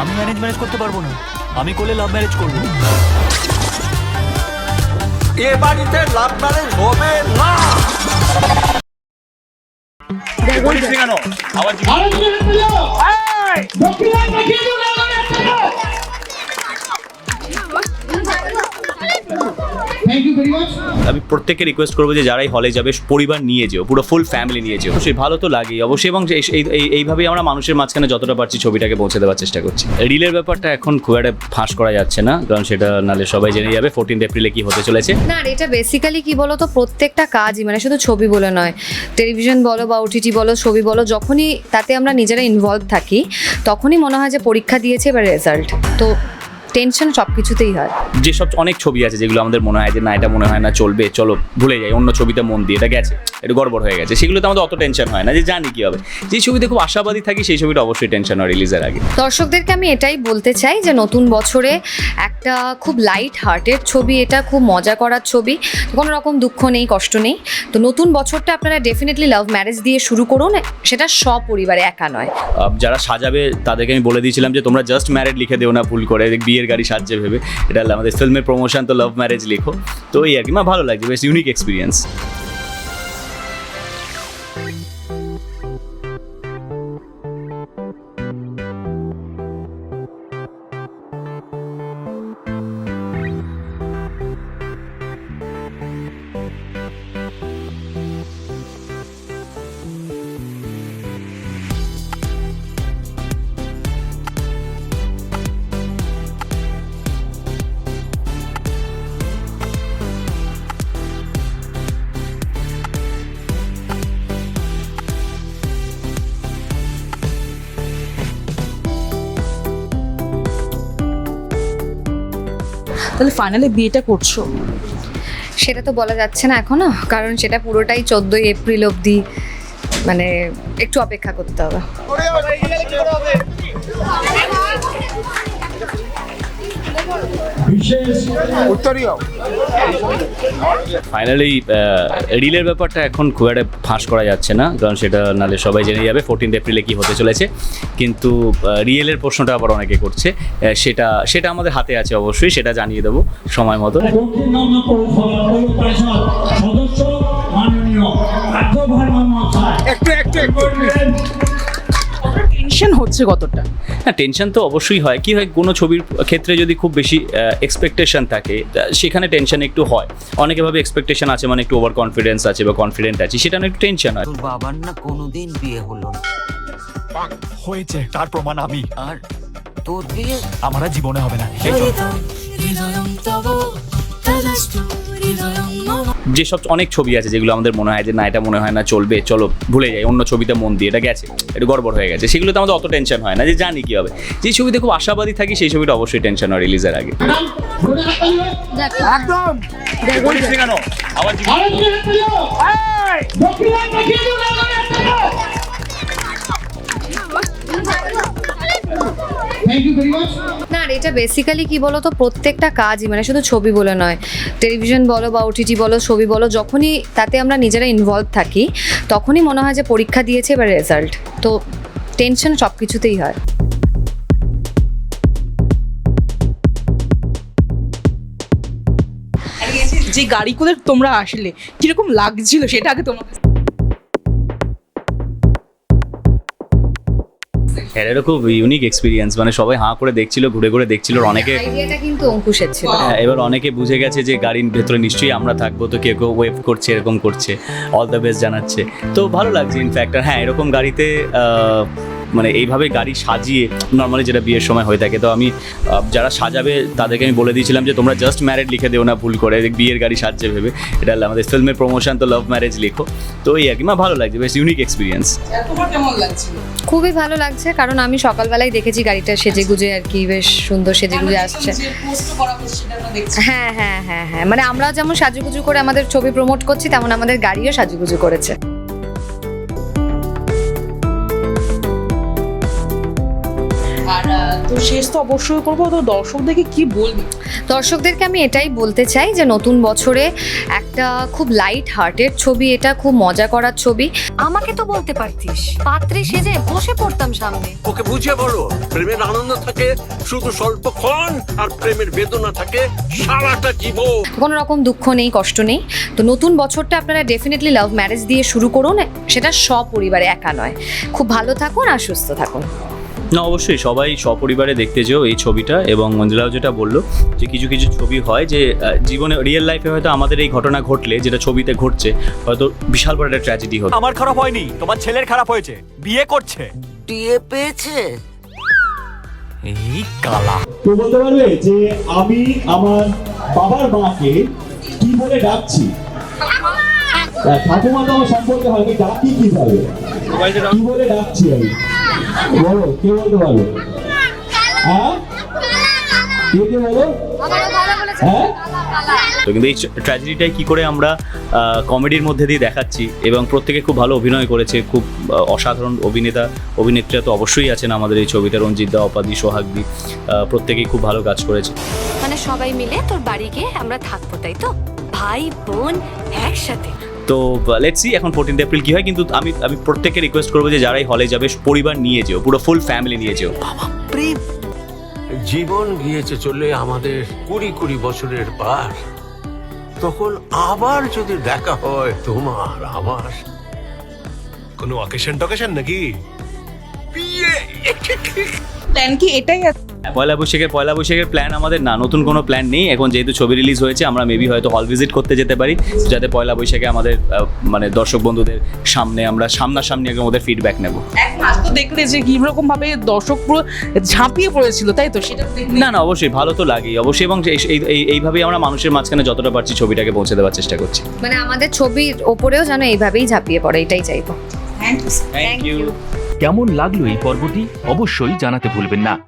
আমি manage manage করতে পারব না আমি করলে লাভ ম্যারেজ করব এ বাড়িতে লাভ ম্যারেজ হবে না থ্যাংক আমি প্রত্যেককে রিকোয়েস্ট করব যে যারাই হলে যাবে, পরিবার নিয়ে যেও, পুরো ফুল ফ্যামিলি নিয়ে যেও। সে ভালো তো লাগেই। অবশ্যই এবং এই- এই- এই- এইভাবেই আমরা মানুষের মাঝখানে যতটা পারছি ছবিটাকে পৌঁছে দেওয়ার চেষ্টা করছি। রিলের ব্যাপারটা এখন খুব একটা ফাঁস করা যাচ্ছে না, কারণ সেটা নালে সবাই জেনে যাবে ফোরটিন এপ্রিলে কি হতে চলেছে। না এটা বেসিক্যালি কি বলো তো প্রত্যেকটা কাজই মানে শুধু ছবি বলে নয় টেলিভিশন বলো বা ওটিটি বলো, ছবি বলো, যখনই তাতে আমরা নিজেরা ইনভলভ থাকি, তখনই মনে হয় যে পরীক্ষা দিয়েছে এবার রেজাল্ট তো টেনশন সব কিছুতেই হয়। যেসব অনেক ছবি আছে যেগুলো আমাদের মনে হয় যে না এটা মনে হয় না চলবে চলো ভুলে যাই অন্য ছবিতে মন দিয়ে এটা গেছে এটা গড়বড় হয়ে গেছে। সেগুলোতে আমাদের অত টেনশন হয় না যে জানি কি হবে। যে ছবিতে খুব আশাবাদী থাকি সেই ছবিটা অবশ্যই টেনশন হয় রিলিজের আগে। দর্শকদেরকে আমি এটাই বলতে চাই যে নতুন বছরে একটা খুব লাইট হার্টের ছবি এটা খুব মজা করার ছবি। কোনো রকম দুঃখ নেই কষ্ট নেই। তো নতুন বছরটা আপনারা ডেফিনেটলি লাভ ম্যারেজ দিয়ে শুরু করুন সেটা সপরিবারে একা নয়। যারা সাজাবে তাদেরকে আমি বলে দিয়েছিলাম যে তোমরা জাস্ট ম্যারেড লিখে দেও না ভুল করে বিয়ের গাড়ি সাজছে ভেবে। এটা আমাদের ফিল্মের প্রমোশন তো লাভ ম্যারেজ লেখো। তো এই আর কি আমার ভালো লাগছে, বেশ ইউনিক এক্সপিরিয়েন্স তাহলে ফাইনালি বিয়েটা করছ সেটা তো বলা যাচ্ছে না এখনও কারণ সেটা পুরোটাই চোদ্দই এপ্রিল অবধি মানে একটু অপেক্ষা করতে হবে উত্তরীয়। ফাইনালি রিলের ব্যাপারটা এখন খুব একটা ফাঁস করা যাচ্ছে না কারণ সেটা নালে সবাই জেনে যাবে ফোরটিন এপ্রিলে কি হতে চলেছে। কিন্তু রিয়েলের প্রশ্নটা আবার অনেকে করছে সেটা সেটা আমাদের হাতে আছে অবশ্যই সেটা জানিয়ে দেবো সময় মতো। একটু একটু টেনশন হচ্ছে কতটা? হ্যাঁ টেনশন তো অবশ্যই হয়। কি হয় কোনো ছবির ক্ষেত্রে যদি খুব বেশি এক্সপেকটেশন থাকে সেখানে টেনশন একটু হয়। অনেকে ভাবে এক্সপেকটেশন আছে মানে একটু ওভার কনফিডেন্স আছে বা কনফিডেন্ট আছে সেটা একটু টেনশন হয়। তোর বাবার না কোনোদিন বিয়ে হলো না। হয়েছে তার প্রমাণ আমি। আর তোর বিয়ে? আমার আর জীবনে হবে না। এই চল। যেসব অনেক ছবি আছে যেগুলো আমাদের মনে হয় যে না এটা মনে হয় না চলবে চলো ভুলে যাই অন্য ছবিতে মন দিয়ে। এটা গেছে এটা গড়বড় হয়ে গেছে। সেগুলোতে আমাদের অত টেনশন হয় না যে জানি কি হবে। যে ছবিতে খুব আশাবাদী থাকি সেই ছবিটা অবশ্যই টেনশন হয় রিলিজের আগে। একদম। থ্যাংক ইউ ভেরি মাচ না আর এটা বেসিক্যালি কি বলো তো প্রত্যেকটা কাজই মানে শুধু ছবি বলে নয়। টেলিভিশন বলো বা ওটিটি বলো, ছবি বলো, যখনই তাতে আমরা নিজেরা ইনভলভ থাকি, তখনই মনে হয় যে পরীক্ষা দিয়েছে এবার রেজাল্ট তো টেনশন সব কিছুতেই হয়। যে- যে গাড়ি করে তোমরা আসলে, কীরকম লাগছিল সেটা আগে তোমাকে হ্যাঁ এটা খুব ইউনিক এক্সপিরিয়েন্স মানে সবাই হাঁ করে দেখছিল ঘুরে ঘুরে দেখছিল অনেকে আইডিয়াটা কিন্তু অঙ্কুশের ছিল। হ্যাঁ, এবার অনেকে বুঝে গেছে যে গাড়ির ভেতরে নিশ্চয়ই আমরা থাকব তো কেউ কেউ ওয়েভ করছে এরকম করছে অল দ্য বেস্ট জানাচ্ছে। তো ভালো লাগছে ইনফ্যাক্ট আর হ্যাঁ এরকম গাড়িতে মানে এইভাবে গাড়ি সাজিয়ে নর্মালি যেটা বিয়ের সময় হয়ে থাকে তো আমি যারা সাজাবে তাদেরকে আমি বলে দিয়েছিলাম যে তোমরা জাস্ট ম্যারেড লিখে দেও না ভুল করে বিয়ের গাড়ি সাজছে ভেবে। এটা হলো আমাদের ফিল্মের প্রমোশন তো লাভ ম্যারেজ লিখো। তো এই আর কি আমার ভালো লাগছে বেশ ইউনিক এক্সপিরিয়েন্স খুবই ভালো লাগছে কারণ আমি সকালবেলায় দেখেছি গাড়িটা সেজে গুজে আর কি বেশ সুন্দর সেজে গুজে আসছে। আমরা দেখছি। হ্যাঁ হ্যাঁ হ্যাঁ হ্যাঁ। মানে আমরা যেমন সাজুগুজু করে আমাদের ছবি প্রমোট করছি তেমন আমাদের গাড়িও সাজুগুজু করেছে। আর তো শেষ তো অবশ্যই করব। তো দর্শকদেরকে কি বলবি? দর্শকদেরকে আমি এটাই বলতে চাই যে নতুন বছরে একটা খুব লাইট হার্টের ছবি এটা খুব মজা করার ছবি। আমাকে তো বলতে পারতিস। পাত্রে সেজে বসে পড়তাম সামনে। ওকে বুঝিয়ে বলো প্রেমের আনন্দ থাকে শুধু স্বল্পক্ষণ আর প্রেমের বেদনা থাকে সারাটা জীবন। কোনো রকম দুঃখ নেই কষ্ট নেই। তো নতুন বছরটা আপনারা ডেফিনেটলি লাভ ম্যারেজ দিয়ে শুরু করুন সেটা সপরিবারে একা নয়। খুব ভালো থাকুন আর সুস্থ থাকুন। না অবশ্যই সবাই সপরিবারে দেখতে যেও এই ছবিটা এবং মঞ্জুলাও যেটা বলল যে কিছু কিছু ছবি হয় যে জীবনে রিয়েল লাইফে হয়তো আমাদের এই ঘটনা ঘটলে যেটা ছবিতে ঘটছে হয়তো বিশাল বড় একটা ট্র্যাজেডি হতো আমার খারাপ হয়নি তোমার ছেলের খারাপ হয়েছে বিয়ে করছে। টিয়ে পেয়েছে? এই কালা। তো বলতে পারবে যে আমি আমার বাবার মাকে কি বলে ডাকছি? ঠাকুমা! তো আমার সম্পর্কে হয় আমি ডাকি কীভাবে? কি বলে ডাকছি আমি? বলো কে বলতে পারবে? হ্যাঁ? কে কে বলো? হ্যাঁ? তো কিন্তু এই ট্র্যাজেডিটাই কি করে আমরা কমেডির মধ্যে দিয়ে দেখাচ্ছি এবং প্রত্যেকে খুব ভালো অভিনয় করেছে খুব অসাধারণ অভিনেতা অভিনেত্রীরা তো অবশ্যই আছেন আমাদের এই ছবিতে রঞ্জিত দা অপাদি সোহাগদি প্রত্যেকেই খুব ভালো কাজ করেছে। মানে সবাই মিলে তোর বাড়ি গিয়ে আমরা থাকব তাই তো? ভাই বোন একসাথে। তো লেটস সি এখন ফোর্টিন্থ এপ্রিল কি হয় কিন্তু আমি আমি প্রত্যেককে রিকোয়েস্ট করব যে যারাই হলে যাবে পরিবার নিয়ে যেও পুরো ফুল ফ্যামিলি নিয়ে যেও। জীবন গিয়েছে চলে আমাদের কুড়ি কুড়ি বছরের পার। তখন আবার যদি দেখা হয় তোমার আমার। কোনো অকেশন টকেশন নাকি? বিয়ে! প্ল্যান কি এটাই আছে? পয়লা বৈশাখের পয়লা বৈশাখের প্ল্যান আমাদের না নতুন কোনো প্ল্যান নেই। এখন যেহেতু ছবি রিলিজ হয়েছে আমরা মেবি হয়তো হল ভিজিট করতে যেতে পারি যাতে পয়লা বৈশাখে আমাদের মানে দর্শক বন্ধুদের সামনে আমরা সামনাসামনি একদম ওদের ফিডব্যাক নেব। এখন আজ তো দেখলে যে কি রকম ভাবে দর্শক পুরো ঝাঁপিয়ে পড়েছিল তাই তো? সেটা দেখলে না না অবশ্যই ভালো তো লাগেই। অবশ্যই এবং এই- এই- এই- এইভাবেই আমরা মানুষের মাঝখানে যতটা পারছি ছবিটাকে পৌঁছে দেওয়ার চেষ্টা করছি। মানে আমাদের ছবির ওপরেও যেন এইভাবেই ঝাঁপিয়ে পড়ে এটাই চাইব। থ্যাংক ইউ থ্যাংক ইউ কেমন লাগল এই পর্বটি? অবশ্যই জানাতে ভুলবেন না।